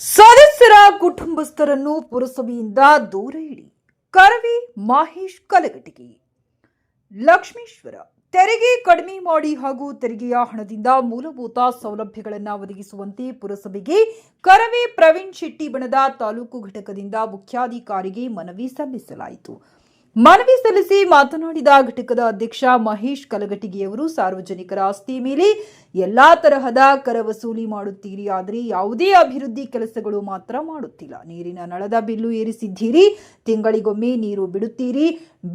ಸದಸ್ಯರ ಕುಟುಂಬಸ್ಥರನ್ನು ಪುರಸಭೆಯಿಂದ ದೂರ ಇಡಿ. ಕರವಿ ಮಹೇಶ್ ಕಲಗಟಿಗೆ ಲಕ್ಷ್ಮೇಶ್ವರ, ತೆರಿಗೆ ಕಡಿಮೆ ಮಾಡಿ ಹಾಗೂ ತೆರಿಗೆಯ ಹಣದಿಂದ ಮೂಲಭೂತ ಸೌಲಭ್ಯಗಳನ್ನು ಒದಗಿಸುವಂತೆ ಪುರಸಭೆಗೆ ಕರವೇ ಪ್ರವೀಣ್ ಶೆಟ್ಟಿ ಬಣದ ತಾಲೂಕು ಘಟಕದಿಂದ ಮುಖ್ಯಾಧಿಕಾರಿಗೆ ಮನವಿ ಸಲ್ಲಿಸಲಾಯಿತು. ಮನವಿ ಸಲ್ಲಿಸಿ ಮಾತನಾಡಿದ ಘಟಕದ ಅಧ್ಯಕ್ಷ ಮಹೇಶ್ ಕಲಗಟಿಗಿಯವರು ಸಾರ್ವಜನಿಕರ ಆಸ್ತಿ ಮೇಲೆ ಎಲ್ಲಾ ತರಹದ ಕರ ವಸೂಲಿ ಮಾಡುತ್ತೀರಿ, ಆದರೆ ಯಾವುದೇ ಅಭಿವೃದ್ಧಿ ಕೆಲಸಗಳು ಮಾತ್ರ ಮಾಡುತ್ತಿಲ್ಲ. ನೀರಿನ ನಳದ ಬಿಲ್ಲು ಏರಿಸಿದ್ದೀರಿ, ತಿಂಗಳಿಗೊಮ್ಮೆ ನೀರು ಬಿಡುತ್ತೀರಿ,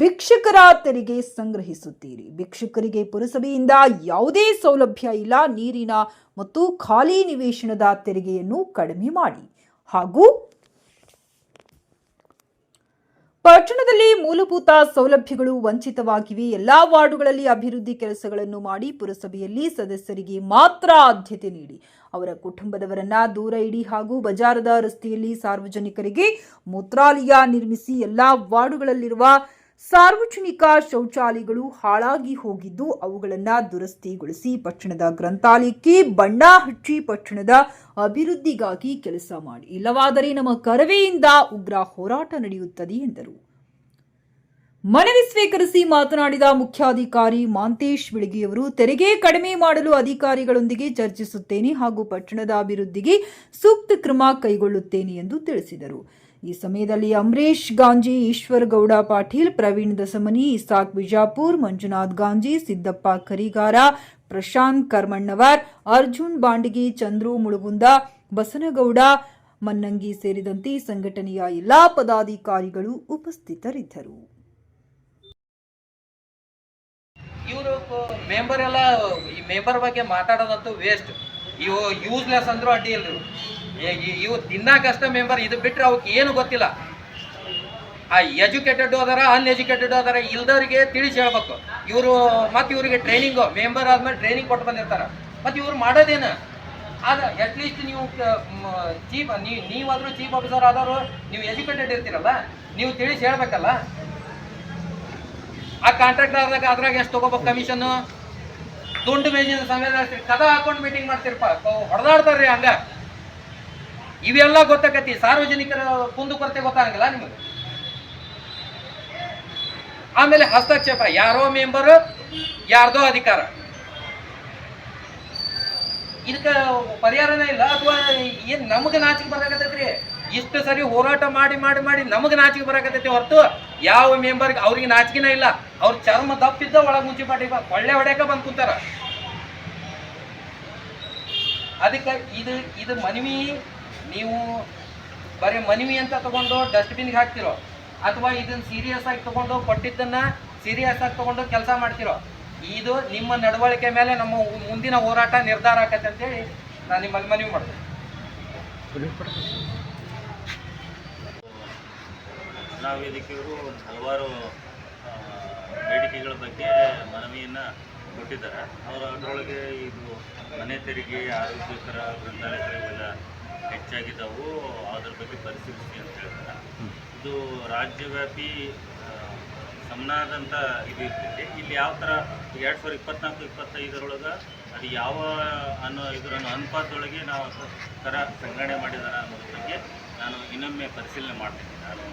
ಭಿಕ್ಷುಕರ ತೆರಿಗೆ ಸಂಗ್ರಹಿಸುತ್ತೀರಿ. ಭಿಕ್ಷುಕರಿಗೆ ಪುರಸಭೆಯಿಂದ ಯಾವುದೇ ಸೌಲಭ್ಯ ಇಲ್ಲ, ನೀರಿನ ಮತ್ತು ಖಾಲಿ ನಿವೇಶನದ ತೆರಿಗೆಯನ್ನು ಕಡಿಮೆ ಮಾಡಿ. ಹಾಗೂ ಪಟ್ಟಣದಲ್ಲಿ ಮೂಲಭೂತ ಸೌಲಭ್ಯಗಳು ವಂಚಿತವಾಗಿವೆ. ಎಲ್ಲಾ ವಾರ್ಡುಗಳಲ್ಲಿ ಅಭಿವೃದ್ಧಿ ಕೆಲಸಗಳನ್ನು ಮಾಡಿ ಪುರಸಭೆಯಲ್ಲಿ ಸದಸ್ಯರಿಗೆ ಮಾತ್ರ ಆದ್ಯತೆ ನೀಡಿ. ಅವರ ಕುಟುಂಬದವರನ್ನ ದೂರ ಇಡಿ ಹಾಗೂ ಬಜಾರದ ರಸ್ತೆಯಲ್ಲಿ ಸಾರ್ವಜನಿಕರಿಗೆ ಮೂತ್ರಾಲಯ ನಿರ್ಮಿಸಿ ಎಲ್ಲಾ ವಾರ್ಡುಗಳಲ್ಲಿರುವ ಸಾರ್ವಜನಿಕ ಶೌಚಾಲಯಗಳು ಹಾಳಾಗಿ ಹೋಗಿದ್ದು ಅವುಗಳನ್ನು ದುರಸ್ತಿಗೊಳಿಸಿ ಪಟ್ಟಣದ ಗ್ರಂಥಾಲಯಕ್ಕೆ ಬಣ್ಣ ಹಚ್ಚಿ ಪಟ್ಟಣದ ಅಭಿವೃದ್ಧಿಗಾಗಿ ಕೆಲಸ ಮಾಡಿ. ಇಲ್ಲವಾದರೆ ನಮ್ಮ ಕರವೆಯಿಂದ ಉಗ್ರ ಹೋರಾಟ ನಡೆಯುತ್ತದೆ ಎಂದರು. ಮನವಿ ಸ್ವೀಕರಿಸಿ ಮಾತನಾಡಿದ ಮುಖ್ಯಾಧಿಕಾರಿ ಮಾಂತೇಶ್ ಬಿಳಗಿಯವರು, ತೆರಿಗೆ ಕಡಿಮೆ ಮಾಡಲು ಅಧಿಕಾರಿಗಳೊಂದಿಗೆ ಚರ್ಚಿಸುತ್ತೇನೆ ಹಾಗೂ ಪಟ್ಟಣದ ಅಭಿವೃದ್ಧಿಗೆ ಸೂಕ್ತ ಕ್ರಮ ಕೈಗೊಳ್ಳುತ್ತೇನೆ ಎಂದು ತಿಳಿಸಿದರು. ಈ ಸಮಯದಲ್ಲಿ ಅಂಬರೀಶ್ ಗಾಂಜಿ ಈಶ್ವರ್ ಗೌಡ ಪಾಟೀಲ್, ಪ್ರವೀಣ್ ದಸಮನಿ, ಇಸಾಕ್ ಬಿಜಾಪುರ್, ಮಂಜುನಾಥ್ ಗಾಂಜಿ ಸಿದ್ದಪ್ಪ ಕರಿಗಾರ, ಪ್ರಶಾಂತ್ ಕರ್ಮಣ್ಣವರ್, ಅರ್ಜುನ್ ಬಾಂಡಗಿ, ಚಂದ್ರು ಮುಳುಗುಂದ, ಬಸನಗೌಡ, ಮನ್ನಂಗಿ ಸೇರಿದಂತೆ ಸಂಘಟನೆಯ ಎಲ್ಲಾ ಪದಾಧಿಕಾರಿಗಳು ಉಪಸ್ಥಿತರಿದ್ದರು ಮೆಂಬರ್ ಎಲ್ಲ ಈ ಮೆಂಬರ್ ಬಗ್ಗೆ ಮಾತಾಡೋದಂತೂ ವೇಸ್ಟ್ ಇವು ಯೂಸ್ಲೆಸ್ ಅಂದ್ರೂ ಅಡ್ಡಿ ಇಲ್ಲ ಇವ್ರು. ಏ- ಇ- ಇವು ತಿನ್ನಕಷ್ಟ ಮೆಂಬರ್ ಇದು ಬಿಟ್ಟರೆ ಅವಕ್ಕೆ ಏನು ಗೊತ್ತಿಲ್ಲ. ಆ ಎಜುಕೇಟೆಡ್ ಅದಾರ ಅನ್ಎಜುಕೇಟೆಡ್ ಅದಾರ ಇಲ್ದವ್ರಿಗೆ ತಿಳಿಸಿ ಹೇಳ್ಬೇಕು. ಇವರು ಮತ್ತೆ ಇವರಿಗೆ ಟ್ರೈನಿಂಗು ಮೆಂಬರ್ ಆದ್ಮೇಲೆ ಟ್ರೈನಿಂಗ್ ಕೊಟ್ಟು ಬಂದಿರ್ತಾರೆ. ಮತ್ತೆ ಇವ್ರು ಮಾಡೋದೇನು? ಆದ ಅಟ್ಲೀಸ್ಟ್ ನೀವು ಚೀಫ್ ನೀವು ನೀವಾದರೂ ಚೀಫ್ ಆಫೀಸರ್ ಆದವರು, ನೀವು ಎಜುಕೇಟೆಡ್ ಇರ್ತೀರಲ್ಲ, ನೀವು ತಿಳಿಸಿ ಹೇಳ್ಬೇಕಲ್ಲ? ಆ ಕಾಂಟ್ರಾಕ್ಟ್ ಆದಾಗ ಅದ್ರಾಗ ಎಷ್ಟು ತಗೋಬೇಕು ಕಮಿಷನ್ ದುಂಡು ಮೇಜಿನ ಸಮಯ ಕದ ಹಾಕೊಂಡು ಮೀಟಿಂಗ್ ಮಾಡ್ತಿರಪ್ಪ ಹೊಡೆದಾಡ್ತಾರ್ರಿ ಹಂಗ. ಇವೆಲ್ಲ ಗೊತ್ತಾಕತಿ. ಸಾರ್ವಜನಿಕರ ಕುಂದುಕೊರತೆ ಗೊತ್ತಾಗಂಗಿಲ್ಲ ನಿಮಗೆ. ಆಮೇಲೆ ಹಸ್ತಕ್ಷೇಪ. ಯಾರೋ ಮೆಂಬರ್ ಯಾರ್ದೋ ಅಧಿಕಾರ. ಇದಕ್ಕೆ ಪರಿಹಾರನೇ ಇಲ್ಲ. ಅಥವಾ ಏನ್ ನಮಗೆ ನಾಚಿಕೆ ಬರಾಕತ್ತೈತ್ರಿ? ಇಷ್ಟು ಸರಿ ಹೋರಾಟ ಮಾಡಿ ಮಾಡಿ ಮಾಡಿ ನಮಗೆ ನಾಚಿಕೆ ಬರಾಕತ್ತೈತಿ ಹೊರತು ಯಾವ ಮೆಂಬರ್ಗೆ ಅವ್ರಿಗೆ ನಾಚಿಕೆನ ಇಲ್ಲ. ಅವ್ರ ಚರ್ಮ ದಪ್ಪಿದ್ದ ಒಳಗೆ ಮುನ್ಸಿಪಾಲ್ಟಿ ಒಳ್ಳೆ ಹೊಡ್ಯಾಕ ಬಂದ್ ಕುಂತಾರ. ಅದಕ್ಕೆ ಇದು ಇದು ಮನವಿ ನೀವು ಬರೀ ಮನವಿ ಅಂತ ತಗೊಂಡು ಡಸ್ಟ್ಬಿನ್ಗೆ ಹಾಕ್ತಿರೋ, ಅಥವಾ ಇದನ್ನ ಸೀರಿಯಸ್ ಆಗಿ ತಗೊಂಡು ಕೊಟ್ಟಿದ್ದನ್ನ ಸೀರಿಯಸ್ ಆಗಿ ತಗೊಂಡು ಕೆಲಸ ಮಾಡ್ತಿರೋ, ಇದು ನಿಮ್ಮ ನಡವಳಿಕೆ ಮೇಲೆ ನಮ್ಮ ಮುಂದಿನ ಹೋರಾಟ ನಿರ್ಧಾರ ಆಕತ್ತೆ ಅಂತೇಳಿ ನಾನು ನಿಮ್ಮಲ್ಲಿ ಮನವಿ ಮಾಡ್ತೀನಿ. ನಾವು ವೇದಿಕೆಯವರು ಹಲವಾರು ಬೇಡಿಕೆಗಳ ಬಗ್ಗೆ ಮನವಿಯನ್ನು ಕೊಟ್ಟಿದ್ದಾರೆ. ಅವರ ಅದರೊಳಗೆ ಇದು ಮನೆ ತೆರಿಗೆ, ಆರೋಗ್ಯಕರ ಗ್ರಂಥಾಲಯಗಳಿಗೆಲ್ಲ ಹೆಚ್ಚಾಗಿದ್ದಾವು ಅದ್ರ ಬಗ್ಗೆ ಪರಿಶೀಲಿಸಿ ಅಂತ ಹೇಳ್ತಾರೆ. ಇದು ರಾಜ್ಯವ್ಯಾಪಿ ವ್ಯಾಪಿ ಸಮನಾದಂಥ ಇದು ಇರ್ತೈತಿ. ಇಲ್ಲಿ ಯಾವ ಥರ ಎರಡು ಸಾವಿರದ ಇಪ್ಪತ್ನಾಲ್ಕು ಇಪ್ಪತ್ತೈದರೊಳಗೆ ಅದು ಯಾವ ಅನ್ನೋ ಇದರ ಅನುಪಾತದೊಳಗೆ ನಾವು ಥರ ಸಂಗ್ರಹಣೆ ಮಾಡಿದಾರ ಅನ್ನೋದ್ರ ಬಗ್ಗೆ ನಾನು ಇನ್ನೊಮ್ಮೆ ಪರಿಶೀಲನೆ ಮಾಡ್ತೀನಿ. ನಾನು